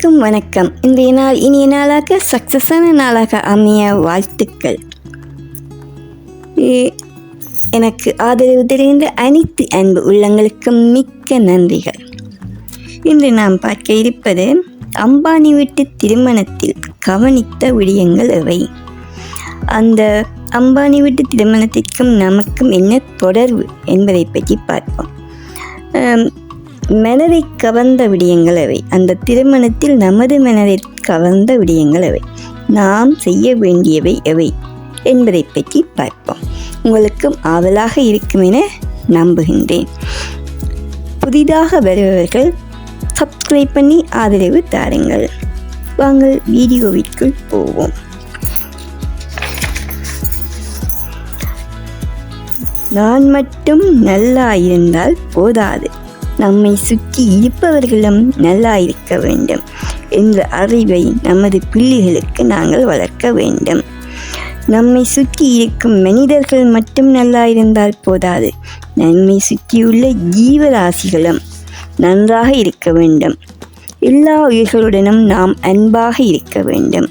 அனைவருக்கும் வணக்கம். இன்றைய நாள் இனிய நாளாக சக்ஸஸான நாளாக அமைய வாழ்த்துக்கள். எனக்கு ஆதரவு தெரிந்த அனைத்து அன்பு உள்ளங்களுக்கும் மிக்க நன்றிகள். இன்று நாம் பார்க்க இருப்பது அம்பானி வீட்டு திருமணத்தில் கவனித்த விடயங்கள் எவை? அந்த அம்பானி வீட்டு திருமணத்திற்கும் நமக்கும் என்ன தொடர்பு என்பதை பற்றி பார்ப்போம். மனதை கவர்ந்த விடயங்கள் அவை. அந்த திருமணத்தில் நமது மனதை கவர்ந்த விடயங்கள் அவை. நாம் செய்ய வேண்டியவை எவை என்பதை பற்றி பார்ப்போம். உங்களுக்கும் ஆவலாக இருக்கும் என நம்புகின்றேன். புதிதாக வருபவர்கள் சப்ஸ்கிரைப் பண்ணி ஆதரவு தாருங்கள். வாங்கள் வீடியோவிற்குள் போவோம். நான் மட்டும் நல்லா இருந்தால் போதாது. நம்மை சுற்றி இருப்பவர்களும் நல்லா இருக்க வேண்டும் என்ற அறிவை நமது பிள்ளைகளுக்கு நாங்கள் வளர்க்க வேண்டும். நம்மை சுற்றி இருக்கும் மனிதர்கள் மட்டும் நல்லா இருந்தால் போதாது. நம்மை சுற்றியுள்ள ஜீவராசிகளும் நன்றாக இருக்க வேண்டும். எல்லா உயிர்களுடனும் நாம் அன்பாக இருக்க வேண்டும்.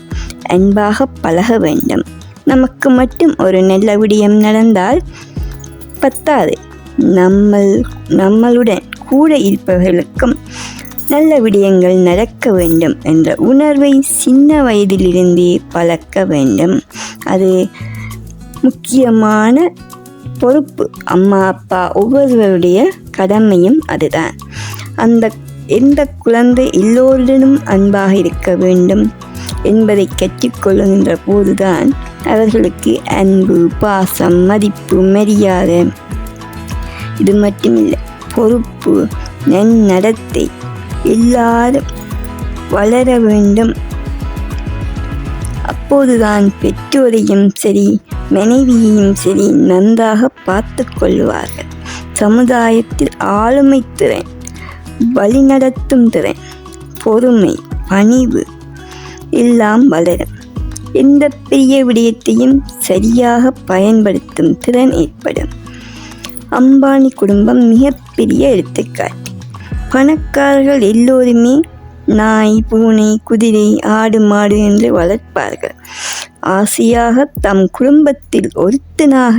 அன்பாக பழக வேண்டும். நமக்கு மட்டும் ஒரு நல்ல விடயம் நடந்தால் பத்தாது. நம்மள் நம்மளுடன் கூட இருப்பவர்களுக்கும் நல்ல விடயங்கள் நடக்க வேண்டும் என்ற உணர்வை சின்ன வயதிலிருந்தே பழக்க வேண்டும். அது முக்கியமான பொறுப்பு. அம்மா அப்பா ஒவ்வொருவருடைய கடமையும் அதுதான். அந்த எந்த குழந்தை எல்லோருடனும் அன்பாக இருக்க வேண்டும் என்பதை கற்றுக்கொள்ளுகின்ற போதுதான் அவர்களுக்கு அன்பு பாசம் மதிப்பு மரியாதை. இது மட்டுமில்லை. பொறுப்பு நன்னடத்தை எல்லாரும் வளர வேண்டும். அப்போதுதான் பெற்றோரையும் சரி மனைவியையும் சரி நன்றாக பார்த்து கொள்வார்கள். சமுதாயத்தில் ஆளுமை திறன் வழிநடத்தும் திறன் பொறுமை பணிவு எல்லாம் வளரும். எந்த பெரிய விடயத்தையும் சரியாக பயன்படுத்தும் திறன் ஏற்படும். அம்பானி குடும்பம் மிகப்பெரிய எடுத்துக்காட்டு பணக்காரர்கள் எல்லோருமே நாய் பூனை குதிரை ஆடு மாடு என்று வளர்ப்பார்கள். ஆசையாக தம் குடும்பத்தில் ஒருத்தனாக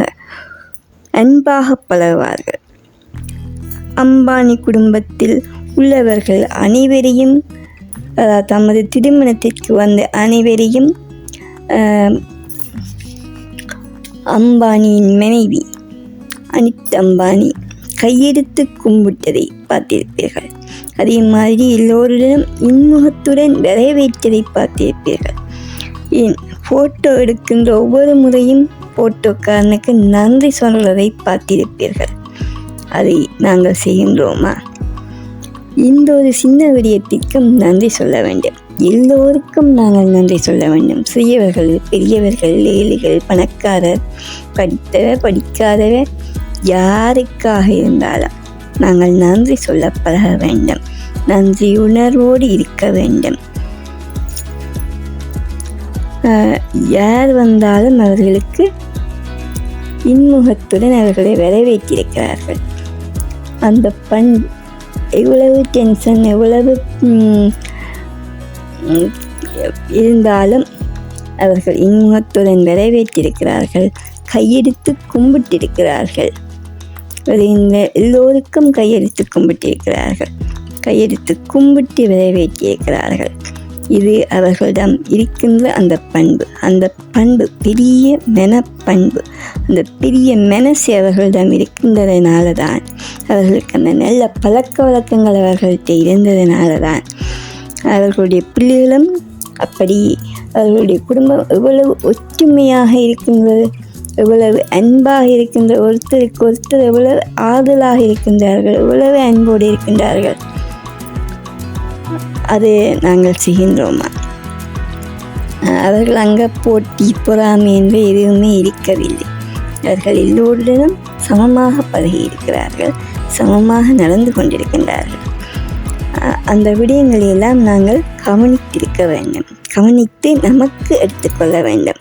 அன்பாக பழகுவார்கள். அம்பானி குடும்பத்தில் உள்ளவர்கள் அனைவரையும் தமது திருமணத்திற்கு வந்த அனைவரையும் அம்பானியின் மனைவி அனித் அம்பானி கையெடுத்து கும்பிட்டதை பார்த்திருப்பீர்கள். அதே மாதிரி எல்லோருடனும் இன்முகத்துடன் வரவேற்றதை பார்த்திருப்பீர்கள். ஏன்? ஃபோட்டோ எடுக்கின்ற ஒவ்வொரு முறையும் ஃபோட்டோக்காரனுக்கு நன்றி சொல்வதை பார்த்திருப்பீர்கள். அதை நாங்கள் செய்கின்றோமா? இந்த ஒரு சின்ன விடயத்திற்கும் நன்றி சொல்ல வேண்டும். எல்லோருக்கும் நாங்கள் நன்றி சொல்ல வேண்டும். சிறியவர்கள் பெரியவர்கள் ஏழைகள் பணக்காரர் படித்தவர் படிக்காதவர் யாருக்காக இருந்தாலும் நாங்கள் நன்றி சொல்ல பழக வேண்டும். நன்றி உணர்வோடு இருக்க வேண்டும். யார் வந்தாலும் அவர்களுக்கு இன்முகத்துடன் அவர்களை வரவேற்றிருக்கிறார்கள். அந்த பண் எவ்வளவு டென்ஷன் எவ்வளவு இருந்தாலும் அவர்கள் இன்முகத்துடன் வரவேற்றிருக்கிறார்கள். கையெடுத்து கும்பிட்டிருக்கிறார்கள். அது இந்த எல்லோருக்கும் கையெழுத்து கும்பிட்டிருக்கிறார்கள் கையெழுத்து கும்பிட்டு வரவேற்றியிருக்கிறார்கள் இது அவர்களிடம் இருக்கின்ற அந்த பண்பு. அந்த பண்பு பெரிய மெனப்பண்பு. அந்த பெரிய மெனசு அவர்களிடம் இருக்கின்றதுனால தான் அவர்களுக்கு அந்த நல்ல பழக்க வழக்கங்கள் அவர்கள்ட்ட இருந்ததுனால தான் அவர்களுடைய பிள்ளைகளும் அப்படி அவர்களுடைய குடும்பம் எவ்வளவு ஒற்றுமையாக இருக்கின்றது. எவ்வளவு அன்பாக இருக்கின்ற ஒருத்தருக்கு ஒருத்தர் எவ்வளவு ஆதலாக இருக்கின்றார்கள் எவ்வளவு அன்போடு இருக்கின்றார்கள். அது நாங்கள் செய்கின்றோமா? அவர்கள் அங்கே போட்டி பொறாமை என்று எதுவுமே இருக்கவில்லை. அவர்கள் எல்லோருடனும் சமமாக பழகி இருக்கிறார்கள் சமமாக நடந்து கொண்டிருக்கின்றார்கள். அந்த விடயங்களை எல்லாம் நாங்கள் கவனித்திருக்க வேண்டும். கவனித்து நமக்கு எடுத்துக்கொள்ள வேண்டும்.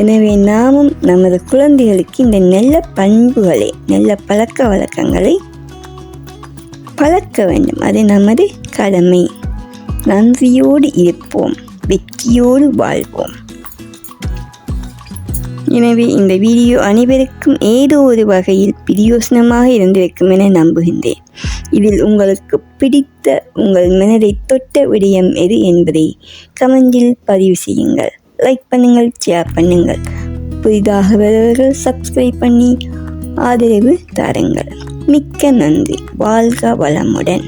எனவே நாமும் நமது குழந்தைகளுக்கு இந்த நல்ல பண்புகளை நல்ல பழக்க வழக்கங்களை பழக்க வேண்டும். அது நமது கடமை. நன்றியோடு இருப்போம். வெற்றியோடு வாழ்வோம். எனவே இந்த வீடியோ அனைவருக்கும் ஏதோ ஒரு வகையில் பிரியோசனமாக இருந்திருக்கும் என நம்புகின்றேன். இதில் உங்களுக்கு பிடித்த உங்கள் மனதை தொட்ட விடயம் எது என்பதை கமெண்டில் பதிவு செய்யுங்கள். லைக் பண்ணுங்கள் ஷேர் பண்ணுங்கள். புதிதாக வருவர்கள் சப்ஸ்கிரைப் பண்ணி ஆதரவு தாருங்கள். மிக்க நன்றி. வாழ்க வளமுடன்.